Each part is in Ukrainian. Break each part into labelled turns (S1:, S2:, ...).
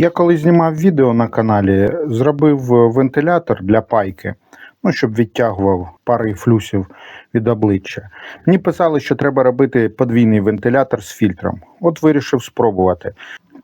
S1: Я коли знімав відео на каналі, зробив е, вентилятор для пайки, ну, щоб відтягував пари флюсів від обличчя. Мені писали, що треба робити подвійний вентилятор з фільтром. От вирішив спробувати.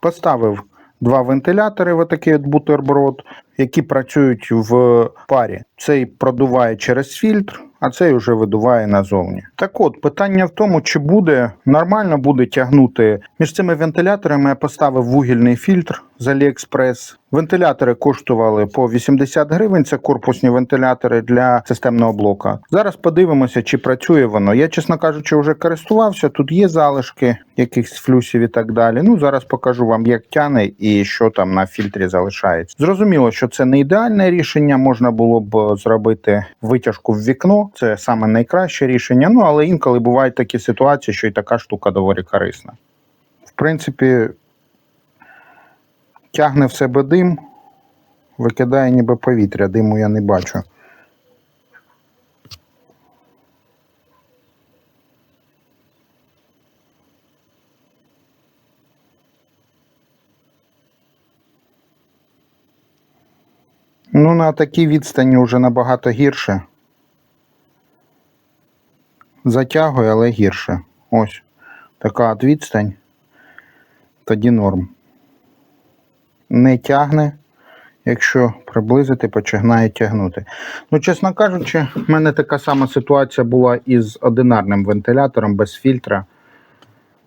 S1: Поставив два вентилятори, отакий от бутерброд, які працюють в парі. Цей продуває через фільтр, а цей вже видуває назовні. Так от, питання в тому, чи буде нормально буде тягнути між цими вентиляторами. Я поставив вугільний фільтр з AliExpress. Вентилятори коштували по 80 гривень. Це корпусні вентилятори для системного блока. Зараз подивимося, чи працює воно. Я, чесно кажучи, вже користувався. Тут є залишки якихось флюсів і так далі. Ну зараз покажу вам, як тяне і що там на фільтрі залишається. Зрозуміло, що це не ідеальне рішення. Можна було б зробити витяжку в вікно. Це саме найкраще рішення. Ну але інколи бувають такі ситуації, що і така штука доволі корисна. В принципі, тягне в себе дим, викидає ніби повітря, диму я не бачу. Ну, на такій відстані вже набагато гірше. Затягує, але гірше. Ось. Така от відстань. Тоді норм. Не тягне. Якщо приблизити, починає тягнути. Ну, чесно кажучи, в мене така сама ситуація була із одинарним вентилятором без фільтра,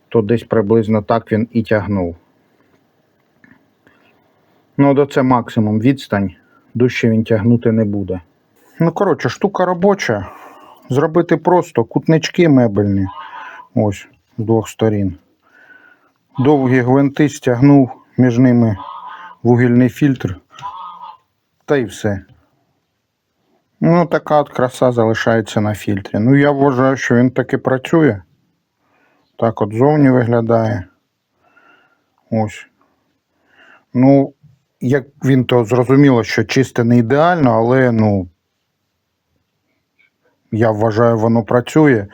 S1: то десь приблизно так він і тягнув. Ну, до це максимум відстань, дужче він тягнути не буде. Ну, коротше, штука робоча. Зробити просто кутнички мебельні. Ось, з двох сторін. Довгі гвинти стягнув між ними вугільний фільтр. Та й все. Ну, така от краса залишається на фільтрі. Ну, я вважаю, що він таки працює. Так от зовні виглядає. Ось. Ну, як він то зрозуміло, що чисте не ідеально, але ну. Я вважаю, воно працює.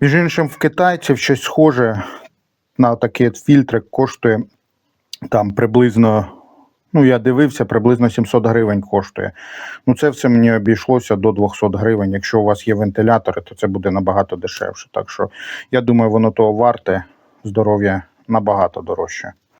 S1: Між іншим, в китайців щось схоже на такий от фільтрик коштує там приблизно, ну я дивився, приблизно 700 гривень коштує. Ну, це все мені обійшлося до 200 гривень. Якщо у вас є вентилятори, то це буде набагато дешевше. Так що я думаю, воно того варте, здоров'я набагато дорожче.